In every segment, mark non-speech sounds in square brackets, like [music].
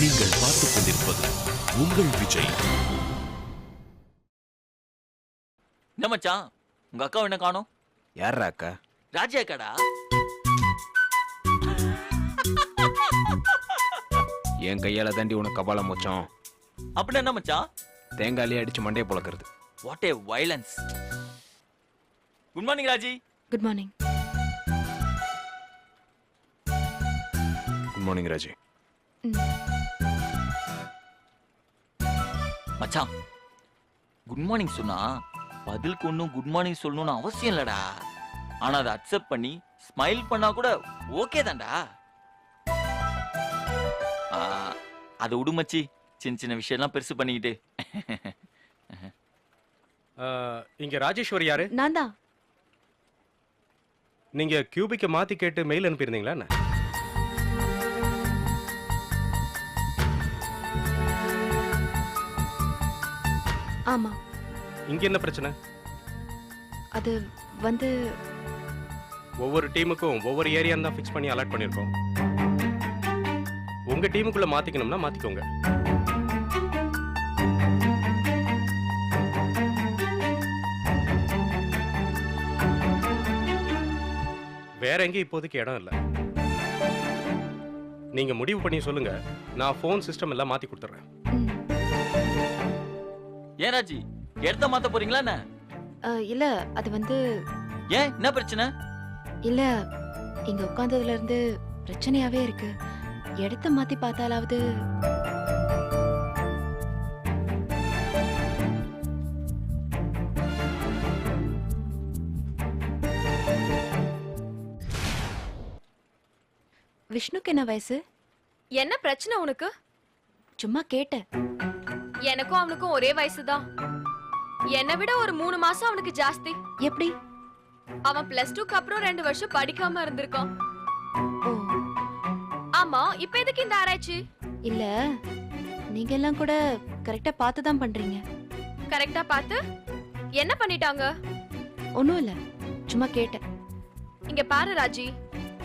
நீங்கள் பார்த்துக் கொண்டிருப்பது உங்கள் விஜய். என்ன மச்சான்? உங்க அக்கா என்ன காணோம்? யாரா அக்கா? ராஜி அக்காடா? என் கையால தாண்டி உனக்கு கபாலம் மொச்சம் அப்படின்னா என்ன மச்சான்? தேங்காயிலே அடிச்சு மண்டையை புழக்கிறது. What a violence good morning Raji. Good morning good morning Raji. மச்சான் குட் மார்னிங் சொன்னா பதிலுக்கு ஒன்றும் குட் மார்னிங் சொல்லணும்னு அவசியம் இல்லடா. ஆனா அதை அக்செப்ட் பண்ணி ஸ்மைல் பண்ணா கூட ஓகே தான்டா. ஆ, அதை விடு மச்சி. சின்ன சின்ன விஷயம்லாம் பெருசு பண்ணிக்கிட்டு. இங்க ராஜேஸ்வரி யாரு? நான் தான் நீங்க கியூபிக்க மாத்தி கேட்டு மெயில் அனுப்பியிருந்தீங்களா என்ன? ஆமா. இங்க என்ன பிரச்சனை? அது வந்து ஒவ்வொரு டீமுக்கும் ஒவ்வொரு ஏரியா தான் ஃபிக்ஸ் பண்ணி அலாட் பண்ணியிருக்கோம் உங்க டீமுக்குள்ள மாத்திக்கணும்னா மாத்திக்கோங்க. வேற எங்கேயும் இப்போதைக்கு இடம் இல்லை. நீங்க முடிவு பண்ணி சொல்லுங்க. நான் ஃபோன் சிஸ்டம் எல்லாம் மாத்தி கொடுத்துட்றேன் ம், ஏன் ராஜி இடத்த மாத்த போறீங்களா என்ன? இல்ல அது வந்து ஏன்? என்ன பிரச்சனை? இல்ல இங்க உட்கார்ந்ததுல இருந்து பிரச்சனையாவே இருக்கு. இடத்த மாத்தி பார்த்தாலாவது விஷ்ணுக்கு என்ன வயசு? என்ன பிரச்சனை உனக்கு? சும்மா கேட்டேன். எனக்கும் அவனுக்கும் ஒரே வயசுதான். என்னை விட ஒரு மூணு மாசம் அவனுக்கு ஜாஸ்தி. எப்படி? அவன் பிளஸ் டூக்கு அப்புறம் ரெண்டு வருஷம் படிக்காம இருந்திருக்கான். ஓ. ஆமா இப்ப எதுக்கு இந்த ஆராய்ச்சி? இல்ல நீங்க எல்லாம் கூட கரெக்டா பார்த்து தான் பண்றீங்க. கரெக்டா பார்த்து? என்ன பண்ணிட்டாங்க? ஒன்றும் இல்ல சும்மா கேட்டேன். இங்க பாரு ராஜி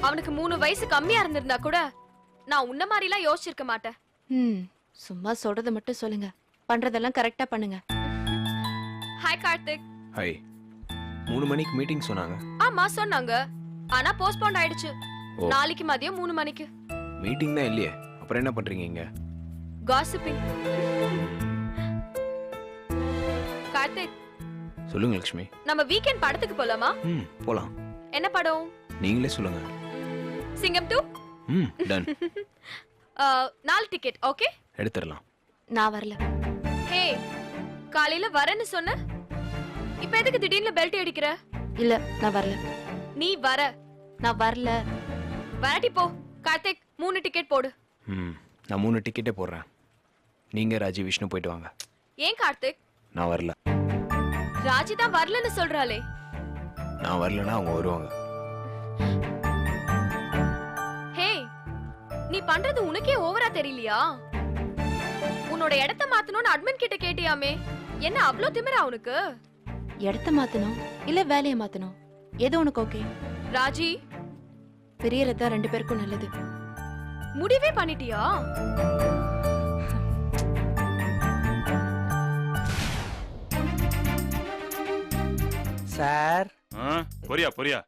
அவனுக்கு மூணு வயசு கம்மியா இருந்திருந்தா கூட நான் உன்ன மாதிரிலாம் யோசிச்சிருக்க மாட்டேன். ம் சும்மா சொல்றத மட்டும் சொல்லுங்க. பண்றதெல்லாம் கரெக்டா பண்ணுங்க. ஹாய் கார்த்திக். ஹாய் மூணு மணிக்கு மீட்டிங் சொன்னாங்க. ஆமா சொன்னாங்க. ஆனா போஸ்ட்போன் ஆயிடுச்சு. நாளைக்கு மதியம் மூணு மணிக்கு. மீட்டிங் தான் இல்லையே? அப்புறம் என்ன பண்றீங்க இங்க? காசிப்பிங் கார்த்திக். சொல்லுங்க லக்ஷ்மி நம்ம வீக்கெண்ட் படத்துக்கு போலாமா? ம் போலாம். என்ன படம்? நீங்களே சொல்லுங்க. சிங்கம் டூ ம் டன் [laughs] நாலு டிக்கெட் ஓகே எடுத்துடலாம். நான் வரல. காலையில வரேன்னு சொன்ன? இப்ப எதுக்கு திடீர்னு பெல்ட் அடிக்கிற? இல்ல நான் வரல. நீ வர. நான் வரல. வரட்டி போ. கார்த்திக் மூணு டிக்கெட் போடு. ம் நான் மூணு டிக்கெட்டே போடுறேன். நீங்க ராஜி விஷ்ணு போயிட்டு வாங்க. ஏன் கார்த்திக்? நான் வரல. ராஜி தான் வரலன்னு சொல்றாளே. நான் வரலன்னா அவங்க வருவாங்க. ஹே நீ பண்றது உனக்கே ஓவரா தெரியலையா? உன்னோட இடத்த மாத்தணும்னு அட்மின் கிட்ட கேட்டியாமே? என்ன அவ்ளோ திமிரா உனக்கு? இடத்த மாத்தணும்? இல்ல வேலையை மாத்தணும்? எது உனக்கு ஓகே ராஜி. பிரியறது தான் ரெண்டு பேருக்கும் நல்லது. முடிவே பண்ணிட்டியா? சார். ஆ, பொரியா பொரியா.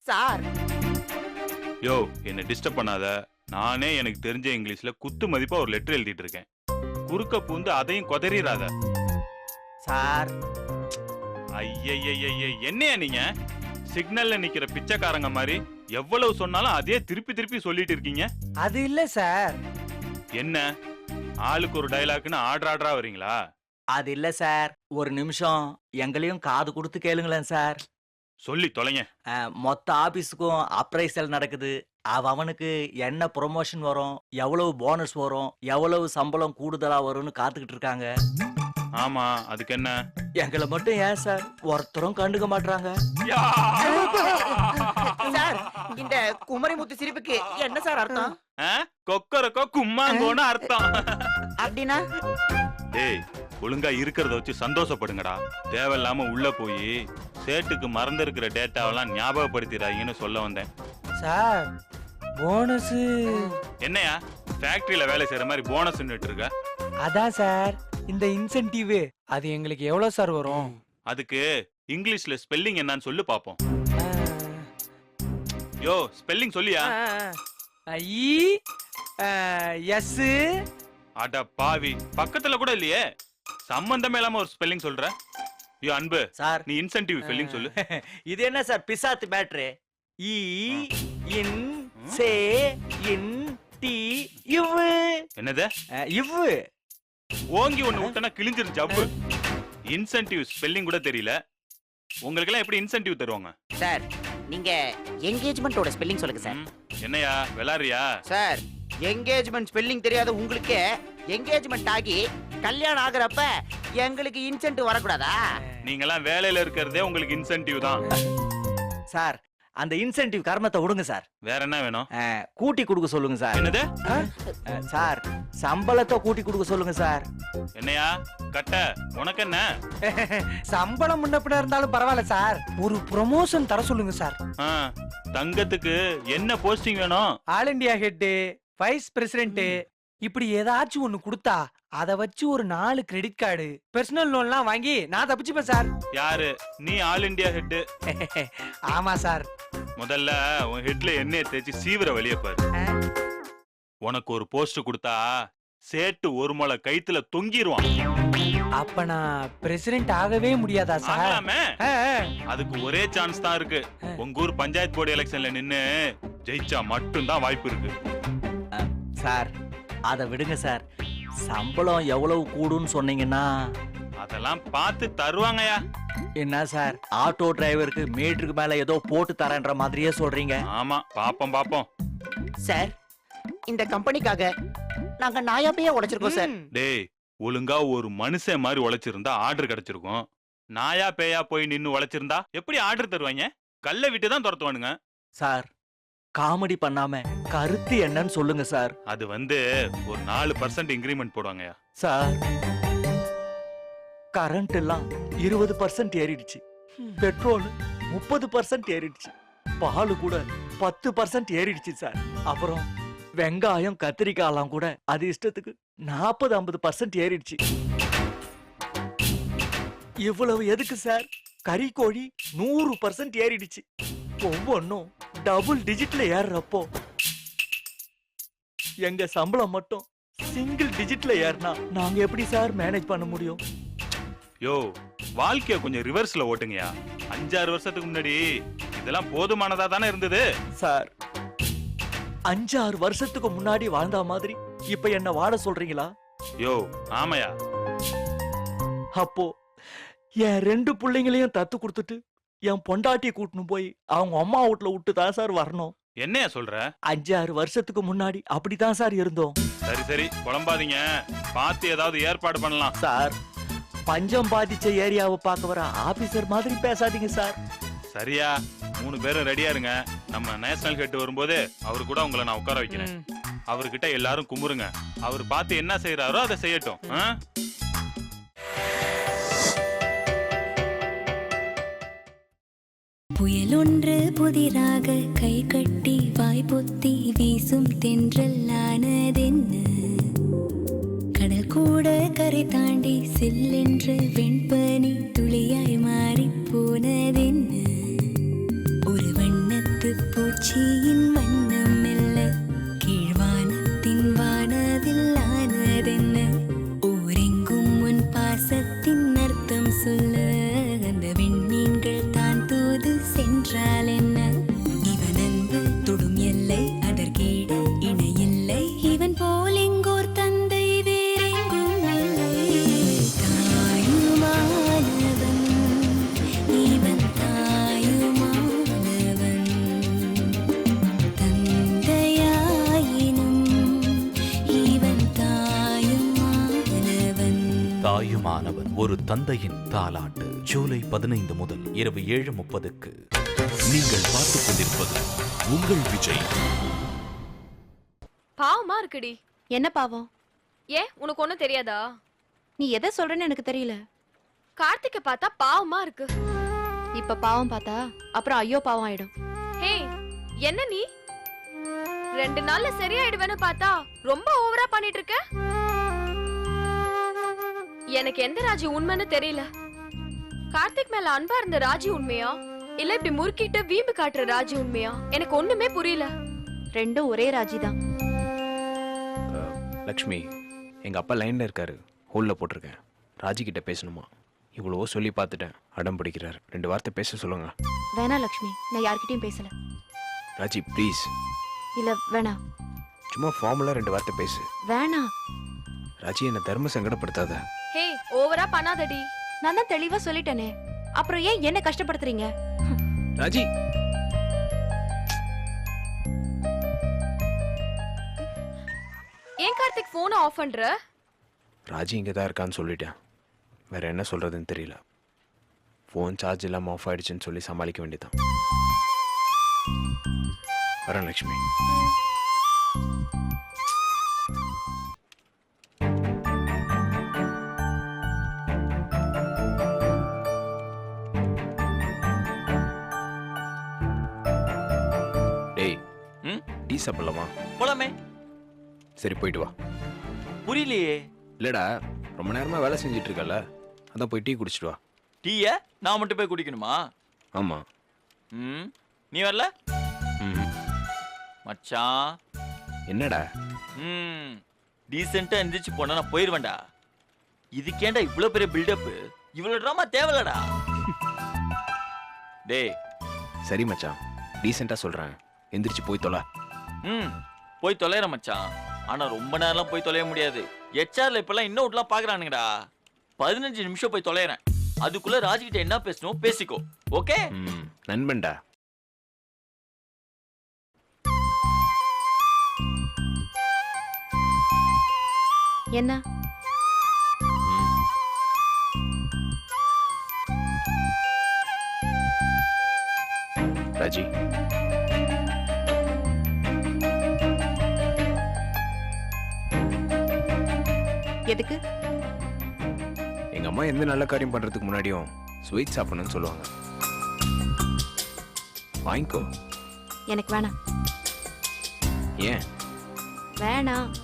சார். யோ என்ன டிஸ்டர்ப் பண்ணாத. நானே எனக்கு தெரிஞ்ச இங்கிலீஷ்ல குத்து மதிப்பா ஒரு லெட்டர் எழுதிட்டு இருக்கேன். குறுக்க பூந்து அதையும் கொதறிடாத சார். ஐயய்யய்ய என்னையா நீங்க? சிக்னல்ல நிக்கிற பிச்சைக்காரங்க மாதிரி எவ்வளவு சொன்னாலும் அதே திருப்பி திருப்பி சொல்லிட்டு இருக்கீங்க? அது இல்ல சார். என்ன? ஆளுக்கு ஒரு டைலாக்னு ஆர்டர் ஆர்டரா வரீங்களா? அது இல்ல சார். ஒரு நிமிஷம் எங்களையும் காது கொடுத்து கேளுங்களேன் சார். சொல்லி தொலைங்க. அஹ், மொத்த ஆபீஸுக்கும் அப்ரைசல் நடக்குது. அவ அவனுக்கு என்ன ப்ரொமோஷன் வரும்? எவ்வளவு போனஸ் வரும்? எவ்வளவு சம்பளம் கூடுதலா வரும்னு காத்துக்கிட்டு இருக்காங்க. ஆமா அதுக்கு என்ன? எங்களை மட்டும் ஏன் சார்? ஒருத்தரும் கண்டுக்க மாட்றாங்க. சார் இந்த குமரிமுத்து சிரிப்புக்கு என்ன சார் அர்த்தம்? ஆ? கொக்கரக்கோ கும்மாங்கோன்னு அர்த்தம். அப்படின்னா? டேய் ஒழுங்கா இருக்கிறத வச்சு சந்தோஷப்படுங்கடா. தேவையில்லாம உள்ள போய் சேட்டுக்கு மறந்திருக்கிற டேட்டாவெல்லாம் ஞாபகப்படுத்திடாதீங்கன்னு சொல்ல வந்தேன். Sir bonus. என்னையா? ஃபேக்டரியில வேலை செய்யற மாதிரி போனஸ் இருக்க அதான் சார் இந்த இன்சென்டிவ் அது எங்களுக்கு எவ்வளவு சார் வரும்? அதுக்கு இங்கிலீஷ்ல ஸ்பெல்லிங் என்னன்னு சொல்லு பாப்போம். யோ ஸ்பெல்லிங் சொல்லியா? ஐ எஸ் அட பாவி பக்கத்துல கூட இல்லையே. சம்பந்தமே இல்லாம ஒரு ஸ்பெல்லிங் சொல்ற? யோ அன்பு சார். நீ இன்சென்டிவ் ஸ்பெல்லிங் சொல்லு. இது என்ன சார் பிசாத்து பேட்டரி இ இன் சே இன் டி இவ்வு. என்னது? இவ்வு. ஓங்கி ஒண்ணு விட்டனா கிழிஞ்சிரும் ஜவ்வு. இன்சென்டிவ் ஸ்பெல்லிங் கூட தெரியல. உங்களுக்கு எல்லாம் எப்படி இன்சென்டிவ் தருவாங்க? சார் நீங்க என்கேஜ்மெண்டோட ஸ்பெல்லிங் சொல்லுங்க சார். என்னையா? விளாடுறியா? சார் என்கேஜ்மெண்ட் ஸ்பெல்லிங் தெரியாத உங்களுக்கு என்கேஜ்மெண்ட் ஆகி கல்யாணம் ஆகுறப்ப எங்களுக்கு இன்சென்டிவ் வரக்கூடாதா? நீங்கெல்லாம் வேலையில இருக்கிறதே உங்களுக்கு இன்சென்டிவ் தான். சார் அந்த இன்சென்டிவ் கர்மத்தை விடுங்க சார். வேற என்ன வேணும்? அஹ், கூட்டி கொடுக்க சொல்லுங்க சார். என்னது? அஹ், சார் சம்பளத்தை கூட்டி கொடுக்க சொல்லுங்க சார். என்னையா? கட்ட. உனக்கு என்ன? [laughs] சம்பளம் முன்ன பின்ன இருந்தாலும் பரவாயில்ல சார். ஒரு ப்ரொமோஷன் தர சொல்லுங்க சார். ஆ, தங்கத்துக்கு என்ன போஸ்டிங் வேணும்? All India head vice president இப்படி ஏதாச்சும் ஒண்ணு கொடுத்தா அத வச்சு ஒரு நாலு கிரெடிட் கார்டு பர்சனல் லோன்லாம் வாங்கி நான் தப்பிச்சுப்பேன் சார் யாரு? நீ ஆல் இந்தியா ஹெட் [laughs] ஆமா சார் முதல்ல உன் ஹெட்ல எண்ணெயை தேய்ச்சி சீவிர வெளியே பாரு. உனக்கு ஒரு போஸ்ட் கொடுத்தா சேட்டு ஒரு முளை கைத்துல தொங்கிருவான். அப்ப நான் பிரசிடென்ட் ஆகவே முடியாதா சார். அதுக்கு ஒரே சான்ஸ் தான் இருக்கு. உங்க ஊர் பஞ்சாயத்து போர்டு எலெக்ஷன்ல நின்னு ஜெயிச்சா மட்டும்தான் வாய்ப்பு இருக்கு. சார் அதை விடுங்க சார். சம்பளம் எவ்வளவு கூடுன்னு சொன்னீங்கன்னா. அதெல்லாம் பார்த்து தருவாங்கயா என்ன சார் ஆட்டோ டிரைவருக்கு மீட்டருக்கு மேல ஏதோ போட்டு தரேன்ற மாதிரியே சொல்றீங்க. ஆமா பாப்போம் பாப்போம். சார் இந்த கம்பெனிக்காக நாங்க நாயாப்பையே உடைச்சிருக்கோம் சார். டேய் ஒழுங்கா ஒரு மனுஷன் மாதிரி உழைச்சிருந்தா ஆர்டர் கிடைச்சிருக்கும். நாயா பேயா போய் நின்னு உழைச்சிருந்தா எப்படி ஆர்டர் தருவாங்க? கல்லை விட்டு தான் துரத்துவானுங்க. சார் காமெடி பண்ணாம கருத்து என்னன்னு சொல்லுங்க சார். அது வந்து ஒரு நாலு பர்சன்ட் இன்க்ரிமெண்ட் போடுவாங்கயா சார் கரண்ட் எல்லாம் இருபது பர்சன்ட் ஏறிடுச்சு. பெட்ரோல் முப்பது பர்சன்ட் ஏறிடுச்சு. பால் கூட பத்து பர்சன்ட் ஏறிடுச்சு சார். அப்புறம் வெங்காயம் கத்திரிக்காயெல்லாம் கூட அது இஷ்டத்துக்கு நாற்பது ஐம்பது பர்சன்ட் ஏறிடுச்சு. இவ்வளவு எதுக்கு சார்? கறி கோழி நூறு பர்சன்ட் ஏறிடுச்சு. ஒவ்வொன்றும் டபுள் டிஜிட்ல ஏறுறப்போ எங்க சம்பளம் மட்டும் சிங்கிள் டிஜிட்ல ஏறினா நாங்க எப்படி சார் மேனேஜ் பண்ண முடியும்? யோ வாழ்க்கைய கொஞ்சம் ரிவர்ஸ்ல ஓட்டுங்கயா அஞ்சாறு வருஷத்துக்கு முன்னாடி இதெல்லாம் போதுமானதா தானே இருந்தது? சார் அஞ்சாறு வருஷத்துக்கு முன்னாடி வாழ்ந்த மாதிரி இப்ப என்ன வாழ சொல்றீங்களா? யோ ஆமையா. அப்போ என் ரெண்டு பிள்ளைங்களையும் தத்து கொடுத்துட்டு என் பொண்டாட்டி கூட்டின்னு போய் அவங்க அம்மா வீட்டுல விட்டு தான் சார் வரணும். என்னையா சொல்ற? அஞ்சாறு வருஷத்துக்கு முன்னாடி அப்படிதான் சார் இருந்தோம். சரி சரி. குழம்பாதீங்க பார்த்து ஏதாவது ஏற்பாடு பண்ணலாம். சார் பஞ்சம் பாதிச்ச ஏரியாவை பார்க்க வர ஆபீசர் மாதிரி பேசாதீங்க சார். சரியா. மூணு பேரும் ரெடியா இருங்க. நம்ம நேஷனல் ஹெட் வரும்போது அவரு கூட உங்களை நான் உட்கார வைக்கிறேன். அவர்கிட்ட எல்லாரும் கும்புறுங்க அவர் பார்த்து என்ன செய்யறாரோ அதை செய்யட்டும். ஆ? புயல் ஒன்று புதிராக கை கட்டி வாய்ப்பொத்தி வீசும் தென்றல்லானதென்ன கடல் கூட கரை தாண்டி செல்லென்று வெண்பனி துளியாய் மாறி போனதென்ன. ஒரு வண்ணத்து பூச்சியின் வண்ணம் தந்தையின் தாலாட்டு ஜூலை பதினைந்து முதல் இரவு ஏழு முப்பதுக்கு. நீங்கள் பார்த்துக் கொண்டிருப்பது உங்கள் விஜய். பாவமா இருக்குடி. என்ன பாவம்? ஏன் உனக்கு ஒண்ணும் தெரியாதா? நீ எதை சொல்றேன்னு எனக்கு தெரியல. கார்த்திகை பார்த்தா பாவமா இருக்கு. இப்ப பாவம் பார்த்தா அப்புறம் ஐயோ பாவம் ஆயிடும். ஹே என்ன நீ? ரெண்டு நாள்ல சரியாயிடுவேன்னு பார்த்தா ரொம்ப ஓவரா பண்ணிட்டு இருக்க? எனக்கு எந்த ராஜி உண்மைன்னு தெரியல. கார்த்திக் மேல அன்பா இருந்த ராஜி உண்மையா? இல்ல இப்படி முறுக்கிட்டு வீம்பு காட்டுற ராஜி உண்மையா? எனக்கு ஒண்ணுமே புரியல. ரெண்டும் ஒரே ராஜி தான் லக்ஷ்மி எங்கள் அப்பா லைனில் இருக்காரு. ஹோலில் போட்டிருக்கேன். ராஜி கிட்ட பேசணுமா? இவ்வளவோ சொல்லி பார்த்துட்டேன். அடம் பிடிக்கிறாரு. ரெண்டு வார்த்தை பேச சொல்லுங்க. வேணா லக்ஷ்மி நான் யார்கிட்டயும் பேசல. ராஜி ப்ளீஸ் இல்ல வேணா. சும்மா ஃபார்முலா ரெண்டு வார்த்தை பேசு. வேணா. ராஜி என்னை தர்ம சங்கடப்படுத்தாத. ஹே ஓவரா பண்ணாதடி. நான் தான் தெளிவா சொல்லிட்டேனே. அப்புறம் ஏன் என்ன கஷ்டப்படுத்துறீங்க? ராஜி! ஏன் கார்த்திக் போனை ஆஃப் பண்ற? ராஜி இங்கே தான் இருக்கான்னு சொல்லிட்டேன். வேற என்ன சொல்கிறதுன்னு தெரியல. ஃபோன் சார்ஜ் இல்லாமல் ஆஃப் ஆயிடுச்சுன்னு சொல்லி சமாளிக்க வேண்டியதான் வரேன் லக்ஷ்மி. சாப்பிடலாமா? போலாமே. சரி போயிட்டு வா. புரியலையே. இல்லடா ரொம்ப நேரமா வேலை செஞ்சுட்டு இருக்கல அதான் போய் டீ குடிச்சிட்டு வா. டீய? நான் மட்டும் போய் குடிக்கணுமா? ஆமா. ம். நீ வரல? ம் மச்சான் என்னடா? ம். டீசெண்டா எந்திரிச்சு போனா நான் போயிருவேன்டா. இதுக்கேண்டா இவ்வளவு பெரிய பில்டப் இவ்வளவு ட்ராமா தேவையில்லடா. [laughs] டேய். சரி மச்சான். டீசெண்டா சொல்றேன். எந்திரிச்சு போய் தொலை. ம் போய் தொலைற மச்சான். ஆனா ரொம்ப நேரம்லாம் போய் தொலைய முடியாது. ஹெச்ஆர்ல இப்பெல்லாம் இன்னும் விட்டுலாம் பாக்குறானுங்கடா. பதினஞ்சு நிமிஷம் போய் தொலைறேன் அதுக்குள்ள ராஜ்கிட்ட என்ன பேசணும் பேசிக்கோ. ஓகே? ம் நண்பன்டா. என்ன. ராஜி. எதுக்கு? எங்க அம்மா எந்த நல்ல காரியம் பண்றதுக்கு முன்னாடியும் ஸ்வீட் சாப்பிடணும்னு சொல்லுவாங்க. வாங்கிக்கோ. எனக்கு வேணாம். ஏன்? வேணாம்.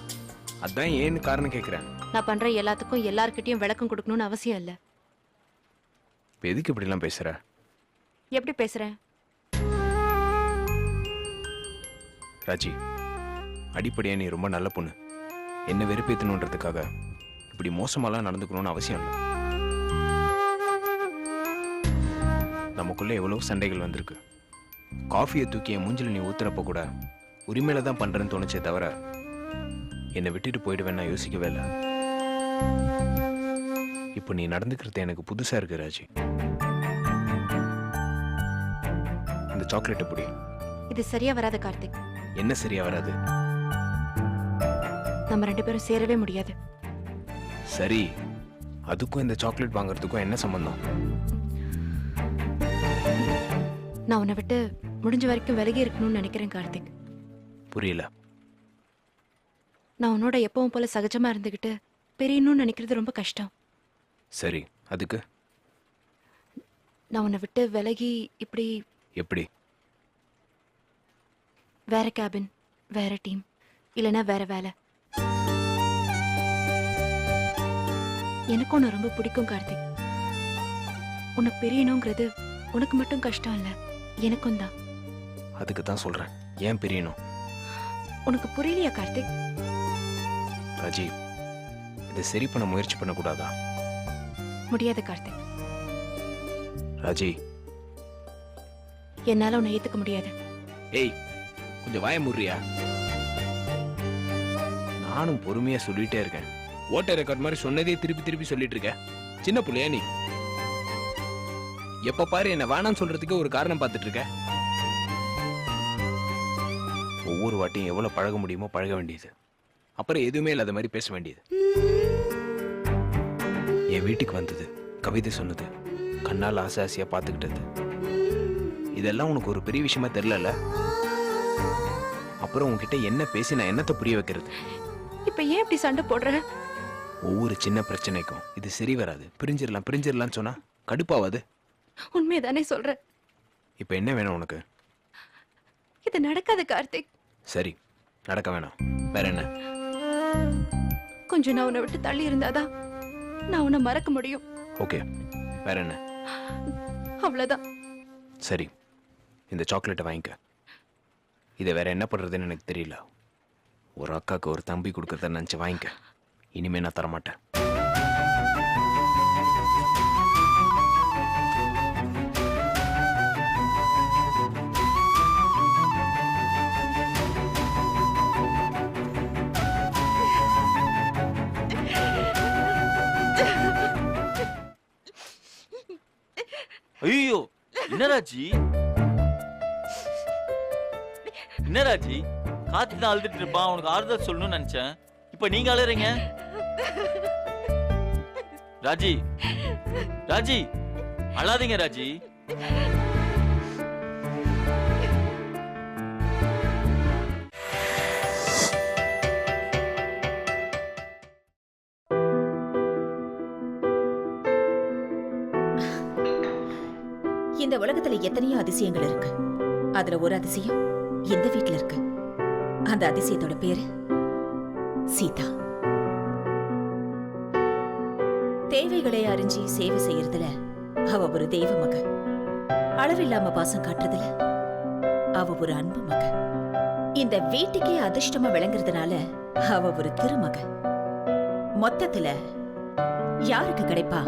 அதான் ஏன்னு காரணம் கேட்குறேன் நான் பண்ற எல்லாத்துக்கும் எல்லார்கிட்டயும் விளக்கம் கொடுக்கணும்னு அவசியம் இல்ல. எதுக்கு இப்படிலாம் பேசுற? எப்படி பேசுறேன் ராஜி அடிப்படையா நீ ரொம்ப நல்ல பொண்ணு. என்ன வெறுப்பேற்றணுன்றதுக்காக இப்படி மோசமாலாம் நடந்துக்கணும்னு அவசியம் இல்லை. நமக்குள்ள எவ்வளவு சண்டைகள் வந்திருக்கு. காஃபியை தூக்கி என் மூஞ்சில நீ ஊத்துறப்ப கூட உரிமையில தான் பண்றேன்னு தோணுச்சே தவிர என்னை விட்டுட்டு போயிடுவேன் நான் யோசிக்கவே இல்லை. இப்போ நீ நடந்துக்கிறது எனக்கு புதுசா இருக்கு ராஜி. இந்த சாக்லேட்டை பிடி. இது சரியா வராது கார்த்திக். என்ன சரியா வராது? நம்ம ரெண்டு பேரும் சேரவே முடியாது. சரி அதுக்கும் இந்த சாக்லேட் வாங்குறதுக்கும் என்ன சம்பந்தம்? நான் உன்னை விட்டு முடிஞ்ச வரைக்கும் விலகி இருக்கணும்னு நினைக்கிறேன் கார்த்திக். புரியல. நான் உன்னோட எப்பவும் போல சகஜமா இருந்துகிட்டு பெரியணும்னு நினைக்கிறது ரொம்ப கஷ்டம். சரி அதுக்கு? நான் உன்னை விட்டு விலகி இப்படி எப்படி? வேற கேபின் வேற டீம் இல்லைன்னா வேற வேலை. எனக்கும் உன்னை ரொம்ப பிடிக்கும் கார்த்திக். உன்னை பிரியணுங்கிறது உனக்கு மட்டும் கஷ்டம் இல்ல எனக்கும் தான். அதுக்கு தான் சொல்றேன். ஏன் பிரியணும்? உனக்கு புரியலையா கார்த்திக்? ராஜி இதை சரி பண்ண முயற்சி பண்ணக்கூடாதா? முடியாது கார்த்திக். ராஜி. என்னால உன்னை ஏத்துக்க முடியாது. ஏய் கொஞ்சம் வாய முறியா நானும் பொறுமையா சொல்லிட்டே இருக்கேன். ஓட்ட ரெக்கார்ட் மாதிரி சொன்னதே திருப்பி திருப்பி சொல்லிட்டு இருக்க. சின்ன புள்ளையா நீ. எப்ப பாரு என்ன வேணாம்னு சொல்றதுக்கு ஒரு காரணம் பார்த்துட்டு இருக்க. ஒவ்வொரு வாட்டியும் எவ்வளவு பழக முடியுமோ பழக வேண்டியது. அப்புறம் எதுவுமே இல்லாத மாதிரி பேச வேண்டியது. என் வீட்டுக்கு வந்தது கவிதை சொன்னது கண்ணால் ஆசை ஆசையா பார்த்துக்கிட்டது. இதெல்லாம் உனக்கு ஒரு பெரிய விஷயமா தெரியல அப்புறம் உன்கிட்ட என்ன பேசி நான் என்னத்தை புரிய வைக்கிறது? இப்ப ஏன் இப்படி சண்டை போடுற? ஒவ்வொரு சின்ன பிரச்சனைக்கும் இது சரி வராது. பிரிஞ்சிடலாம் பிரிஞ்சிடலாம்னு சொன்னா கடுப்பாவாது. உண்மையதானே சொல்ற. இப்போ என்ன வேணும் உனக்கு? இது நடக்காது கார்த்திக். சரி நடக்க வேணாம். வேற என்ன? கொஞ்சம் நான் உன்னை விட்டு தள்ளி இருந்தாதான் நான் உன்னை மறக்க முடியும். ஓகே வேற என்ன? அவ்வளவுதான். சரி இந்த சாக்லேட்டை வாங்கிக்க. இதை வேற என்ன பண்றதுன்னு எனக்கு தெரியல. ஒரு அக்காவுக்கு ஒரு தம்பி கொடுக்கறத நினச்சி வாங்கிக்க. இனிமே நான் தரமாட்டேன். ஐயோ என்னராஜி என்னராஜி என்ன கார்த்திக் தான் அழுதுட்டு இருப்பான் உனக்கு ஆறுதல் சொல்லணும்னு நினைச்சேன். இப்ப நீங்க அழுறீங்க? ராஜி. ராஜி. அழாதீங்க ராஜி. இந்த உலகத்துல எத்தனையோ அதிசயங்கள் இருக்கு. அதுல ஒரு அதிசயம் இந்த வீட்டுல இருக்கு. அந்த அதிசயத்தோட பேரு சீதா. தேவைகளை அறிஞ்சு சேவை செய்யறதுல அவ ஒரு தெய்வ மக. அளவில்லாம பாசம் காட்டுறதுல அவ ஒரு அன்பு மக. இந்த வீட்டுக்கே அதிர்ஷ்டமா விளங்குறதுனால அவ ஒரு திருமக மொத்தத்துல யாருக்கு கிடைப்பா?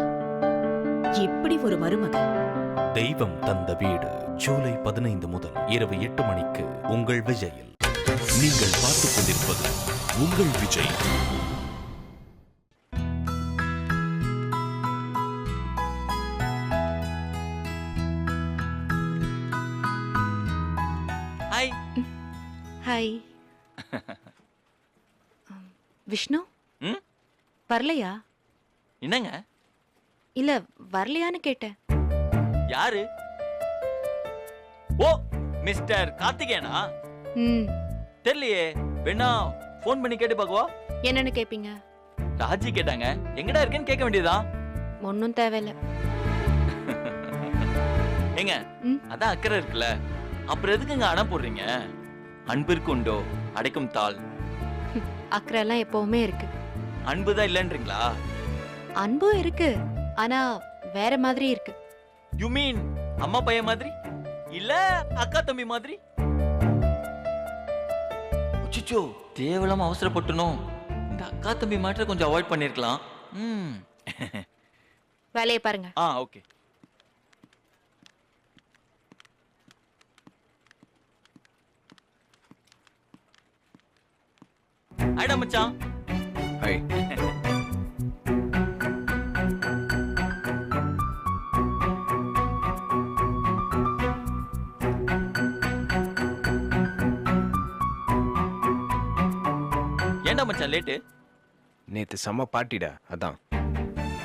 இப்படி ஒரு மருமக. தெய்வம் தந்த வீடு ஜூலை பதினைந்து முதல் இரவு எட்டு மணிக்கு உங்கள் விஜயில். நீங்கள் பார்த்துக் கொண்டிருப்பது உங்கள் விஜய். விஷ்ணு? ம்? வரலையா? என்னங்க? இல்ல வரலையான்னு கேட்டேன். யாரு? ஓ மிஸ்டர் கார்த்திகேயனா? ம். தெரியலையே வேணா ஃபோன் பண்ணி கேட்டு பார்க்கவா? என்னன்னு கேப்பீங்க? ராஜி கேட்டாங்க. எங்கடா இருக்கேன்னு கேட்க வேண்டியதா? ஒன்னும் தேவையில்ல. [laughs] ஏங்க? அதான் அக்கறை இருக்குல்ல. அப்புறம் எதுக்குங்க அணை போடுறீங்க? அன்பிற்கு உண்டோ அடைக்கும் தாள். அக்கறை எல்லாம் எப்பவுமே இருக்கு. அன்புதான் இல்லைன்றீங்களா? அன்பும் இருக்கு ஆனா வேற மாதிரி இருக்கு. யூ மீன் அம்மா பையன் மாதிரி? இல்ல அக்கா தம்பி மாதிரி? அச்சோ தேவையில்லாம அவசரப்பட்டனும் இந்த அக்கா தம்பி மாற்ற கொஞ்சம் அவாய்ட் பண்ணிருக்கலாம். ம். வேலையை பாருங்க. ஆ ஓகே ஐடா மச்சான். ஹை ஏன்டா மச்சான் லேட்டு நேத்து செம்ம பாட்டிடா அதான்.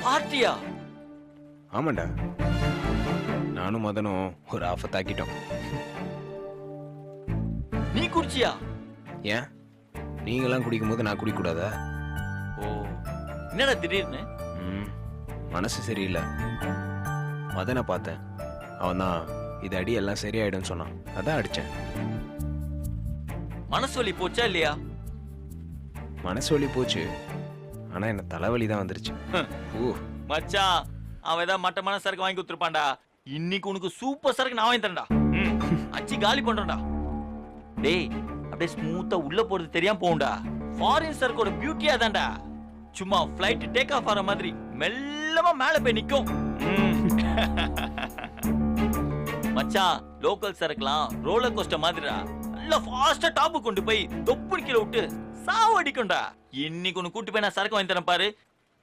பார்ட்டியா? ஆமாண்டா. நானும் மதனும் ஒரு ஆஃபை தாக்கிட்டோம். நீ குடிச்சியா? ஏன்? நீங்களாம் குடிக்கும் போது நான் குடிக்கக்கூடாதா ஓ என்னடா திடீர்னு? ம், மனசு சரியில்லை. மதனை பார்த்தேன். அவன் தான் இது அடி எல்லாம் சரியாயிடும்னு சொன்னான். அதான் அடித்தேன் மனசு வலி போச்சா இல்லையா? மனசு வலி போச்சு. ஆனால் என்ன தலைவலி தான் வந்துருச்சு. ஊ மச்சான் அவன் ஏதாவது மட்டமான சரக்கு வாங்கி கொடுத்துருப்பான்டா. இன்னைக்கு உனக்கு சூப்பர் சரக்கு நான் வாங்கி தரேன்டா. அச்சி காலி பண்றேன்டா. டேய் அப்படியே ஸ்மூத்தா உள்ள போறது தெரியாம போகும்டா. ஃபாரின் சரக்கோட பியூட்டியா தான்டா. சும்மா ஃப்ளைட் டேக் ஆஃப் ஆற மாதிரி மெல்லமா மேல போய் நிக்கும். மச்சான் லோக்கல் சரக்குலாம் ரோலர் கோஸ்டர் மாதிரிடா. நல்லா ஃபாஸ்டா டாப்பு கொண்டு போய் தொப்புனு கீழே விட்டு சாவடிக்கும்டா இன்னைக்கு உனக்கு கூட்டி போய் நான் சரக்கு வாங்கி தரேன் பாரு.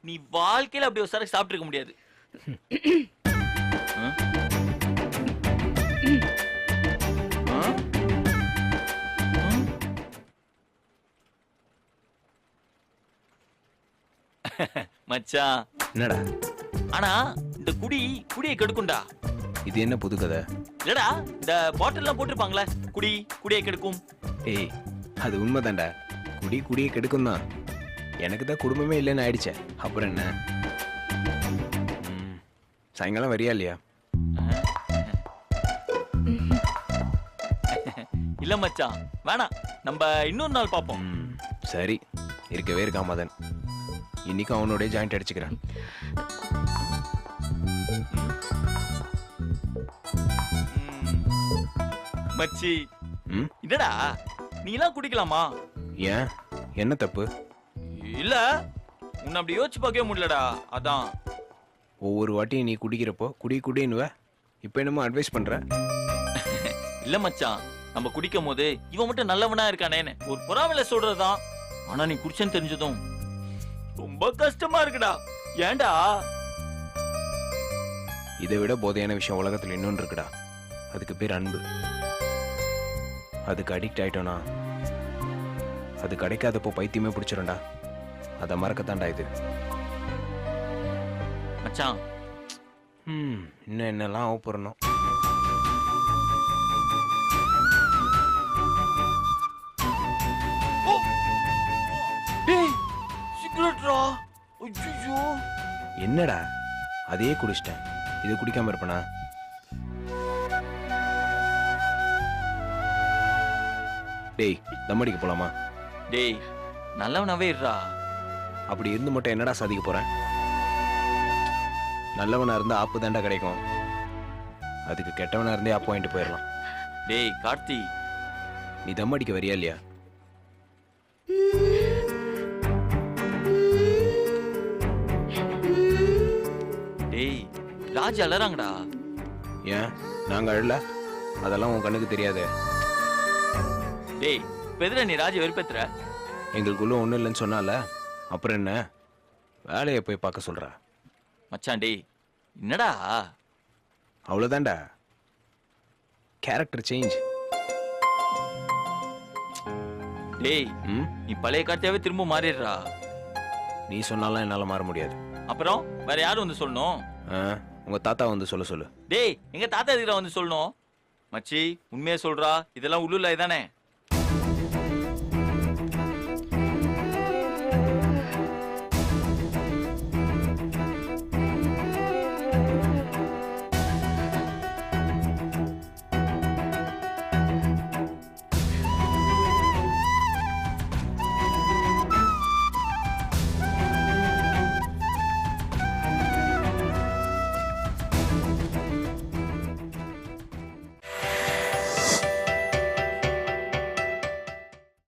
நீ வாழ்க்கையில அப்படி ஒரு சரக்கு சாப்பிட்டு இருக்க முடியாது [clears throat] மச்சான். என்னடா? ஆனா இந்த குடி குடியை கெடுக்கும்டா. இது என்ன புது கதை? இல்லடா இந்த பாட்டில்லாம் போட்டிருப்பாங்களே குடி குடியை கெடுக்கும். ஏய் அது உண்மைதான்டா. குடி குடியை கெடுக்கும் தான் எனக்கு தான் குடும்பமே இல்லைன்னு ஆயிடுச்சே. அப்புறம் என்ன? சாயங்காலம் வரியா இல்லையா? இல்ல மச்சான் வேணாம். நம்ம இன்னொரு நாள் பார்ப்போம். சரி. இருக்கவே இருக்கா மதன் இன்னைக்கும் அவனோடய ஜாயிண்ட் அடிச்சுக்கிறேன். மச்சி என்னடா? நீ எல்லாம் குடிக்கலாமா? ஏன்? என்ன தப்பு? இல்ல உன்னை அப்படி யோசிச்சு பார்க்கவே முடியலடா. அதான். ஒவ்வொரு வாட்டியும் நீ குடிக்கிறப்போ குடி குடின்னுவ. இப்போ என்னமோ அட்வைஸ் பண்ற? இல்ல மச்சான் நம்ம குடிக்கும் போது இவன் மட்டும் நல்லவனா இருக்கானேன்னு ஒரு பொறாமையில சொல்றதுதான். ஆனா நீ குடிச்சேன்னு தெரிஞ்சதும் ரொம்ப கஷ்டமா இருக்குடா. ஏன்டா? இதை விட போதையான விஷயம் உலகத்தில் இன்னொன்று இருக்குடா. அதுக்கு பேர் அன்பு. அதுக்கு அடிக்ட் ஆயிட்டோனா அது கிடைக்காதப்போ பைத்தியமே பிடிச்சிரும்டா. அதை மறக்கத்தான்டா இது. மச்சான். ம் இன்னும் என்னெல்லாம் ஆக போறணும் என்னடா? அதையே குடிச்சிட்டேன். இது குடிக்காம இருப்பனா? டேய் தம்மடிக்க போலாமா? டேய் நல்லவனாவே இருடா. அப்படி இருந்து மட்டும் என்னடா சாதிக்க போறேன் நல்லவனா இருந்தா ஆப்பு தாண்டா கிடைக்கும். அதுக்கு கெட்டவனா இருந்தே ஆப்பு வாங்கிட்டு போயிடலாம். டேய் கார்த்தி. நீ தம் அடிக்க வரியா இல்லையா? ராஜ் அலறாங்கடா. ஏன்? நாங்க அழல? அதெல்லாம் உன் கண்ணுக்கு தெரியாதே. டேய் பெதுற நீ ராஜ வெறுப்பேத்துற? எங்களுக்குள்ள ஒன்றும் இல்லைன்னு சொன்னால அப்புறம் என்ன? வேலையை போய் பார்க்க சொல்ற. மச்சான் டேய் என்னடா? அவ்வளோதான்டா கேரக்டர் சேஞ்ச் டேய் ம்? நீ பழைய கார்த்தியாவே திரும்ப மாறிடுறா. நீ சொன்னாலாம் என்னால் மாற முடியாது. அப்புறம் வேற யாரும் வந்து சொல்லணும்? ஆ? உங்கள் தாத்தா வந்து சொல்ல சொல்லு. டேய் எங்க தாத்தா இருக்கிற வந்து சொல்லணும்? மச்சி உண்மையா சொல்றா. இதெல்லாம் உள்ளூர்ல தானே